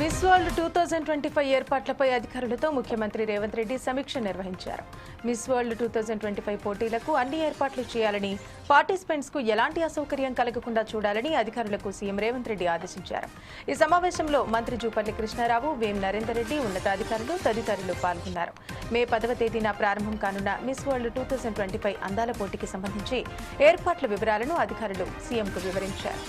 Miss World two thousand twenty five ఏర్పాట్లపై అధికారులతో ముఖ్యమంత్రి రేవంత్ రెడ్డి సమీక్ష నిర్వహించారు. Miss World two thousand twenty five పోటీలకు అన్ని ఏర్పాట్లు చేయాలని పార్టిసిపెంట్స్కు ఎలాంటి అసౌకర్యం కలగకుండా చూడాలని అధికారులకు సీఎం రేవంత్ రెడ్డి ఆదేశించారు. ఈ సమావేశంలో మంత్రి జూపల్లి కృష్ణారావు వేం నరేందర్ రెడ్డి ఉన్నతాధికారులు తదితరులు పాల్గొన్నారు. మే పదవ తేదీన ప్రారంభం కానున్న Miss World two thousand twenty five అందాల పోటీకి సంబంధించి ఏర్పాట్ల వివరాలను అధికారులు సీఎంకు వివరించారు.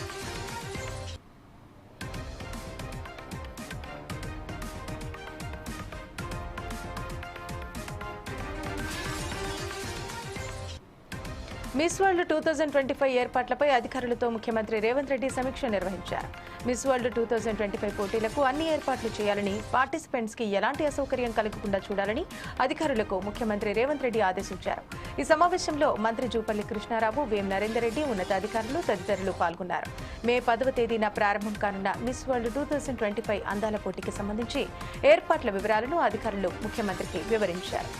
Miss World two thousand twenty five ఏర్పాట్లపై అధికారులతో ముఖ్యమంత్రి రేవంత్ రెడ్డి సమీక్ష నిర్వహించారు. Miss World two thousand twenty five పోటీలకు అన్ని ఏర్పాట్లు చేయాలని పార్టిసిపెంట్స్కి ఎలాంటి అసౌకర్యం కలగకుండా చూడాలని అధికారులకు ముఖ్యమంత్రి రేవంత్ రెడ్డి ఆదేశించారు. ఈ సమావేశంలో మంత్రి జూపల్లి కృష్ణారావు వేం నరేందర్ రెడ్డి ఉన్నతాధికారులు తదితరులు పాల్గొన్నారు. మే పదవ తేదీన ప్రారంభం కానున్న miss world two thousand twenty five అందాల పోటీకి సంబంధించి ఏర్పాట్ల వివరాలను అధికారులు ముఖ్యమంత్రికి వివరించారు.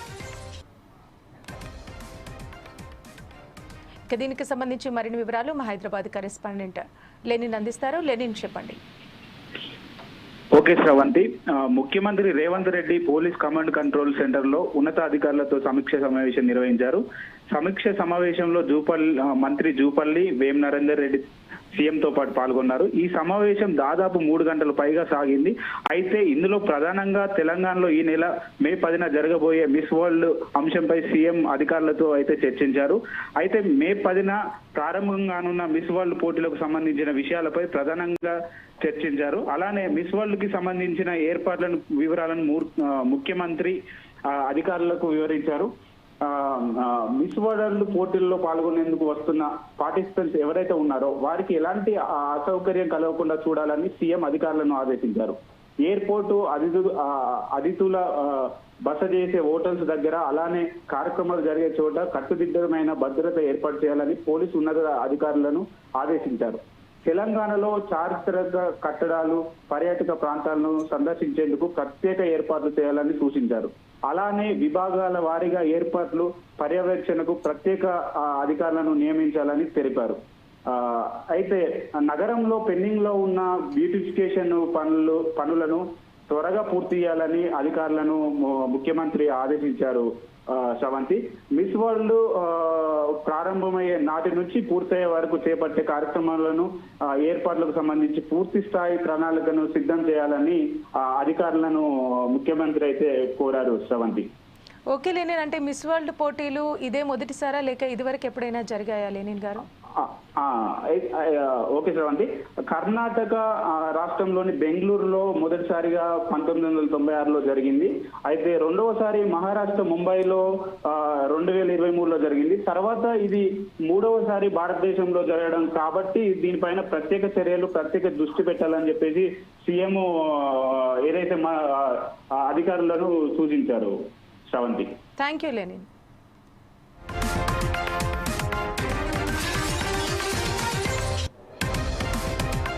ఇక దీనికి సంబంధించి మరిన్ని వివరాలు మా హైదరాబాద్ కరెస్పాండెంట్ లెనిన్ అందిస్తారు. లెనిన్ చెప్పండి. ఓకే శ్రవంతి. ముఖ్యమంత్రి Revanth Reddy police command control సెంటర్లో ఉన్నతాధికారులతో సమీక్ష సమావేశం నిర్వహించారు. సమీక్ష సమావేశంలో జూపల్లి మంత్రి జూపల్లి వేం నరేందర్ రెడ్డి సీఎం తో పాటు పాల్గొన్నారు. ఈ సమావేశం దాదాపు మూడు గంటల పైగా సాగింది. అయితే ఇందులో ప్రధానంగా తెలంగాణలో ఈ నెల మే పదిన జరగబోయే మిస్ వరల్డ్ అంశంపై సీఎం అధికారులతో అయితే చర్చించారు. అయితే మే పదిన ప్రారంభం కానున్న మిస్ వరల్డ్ పోటీలకు సంబంధించిన విషయాలపై ప్రధానంగా చర్చించారు. అలానే మిస్ వరల్డ్కి సంబంధించిన ఏర్పాట్లను వివరాలను మూర్- ముఖ్యమంత్రి అధికారులకు వివరించారు. మిస్ వరల్డ్ పోటీల్లో పాల్గొనేందుకు వస్తున్న పార్టిసిపెంట్స్ ఎవరైతే ఉన్నారో వారికి ఎలాంటి అసౌకర్యం కలగకుండా చూడాలని సీఎం అధికారులను ఆదేశించారు. ఎయిర్పోర్టు అతిథు అతిథుల బస చేసే హోటల్స్ దగ్గర అలానే కార్యక్రమాలు జరిగే చోట కట్టుదిట్టమైన భద్రత ఏర్పాటు చేయాలని పోలీసు ఉన్నత అధికారులను ఆదేశించారు. తెలంగాణలో చారిత్రక కట్టడాలు పర్యాటక ప్రాంతాలను సందర్శించేందుకు ప్రత్యేక ఏర్పాట్లు చేయాలని సూచించారు. అలానే విభాగాల వారీగా ఏర్పాట్లు పర్యవేక్షణకు ప్రత్యేక అధికారులను నియమించాలని తెలిపారు. అయితే నగరంలో పెండింగ్లో ఉన్న బ్యూటిఫికేషన్ పనులు పనులను త్వరగా పూర్తి చేయాలని అధికారులను ముఖ్యమంత్రి ఆదేశించారు శ్రవంతి. మిస్ వరల్డ్ ప్రారంభమయ్యే నాటి నుంచి పూర్తయ్యే వరకు చేపట్టే కార్యక్రమాలను ఏర్పాట్లకు సంబంధించి పూర్తి స్థాయి ప్రణాళికను సిద్ధం చేయాలని అధికారులను ముఖ్యమంత్రి అయితే కోరారు శ్రవంతి. ఓకే లెనిన్ అంటే మిస్ వరల్డ్ పోటీలు ఇదే మొదటిసారా లేక ఇదివరకు ఎప్పుడైనా జరిగాయా లెనిన్ గారు? ఓకే శ్రవంతి కర్ణాటక రాష్ట్రంలోని బెంగళూరులో మొదటిసారిగా పంతొమ్మిది వందల తొంభై ఆరులో జరిగింది. అయితే రెండవసారి మహారాష్ట్ర ముంబైలో రెండు వేల ఇరవై మూడులో జరిగింది. తర్వాత ఇది మూడవసారి భారతదేశంలో జరగడం. కాబట్టి దీనిపైన ప్రత్యేక చర్యలు ప్రత్యేక దృష్టి పెట్టాలని చెప్పేసి సీఎం ఏదైతే మా అధికారులను సూచించారు. శ్రవంతి. Thank you Lenin.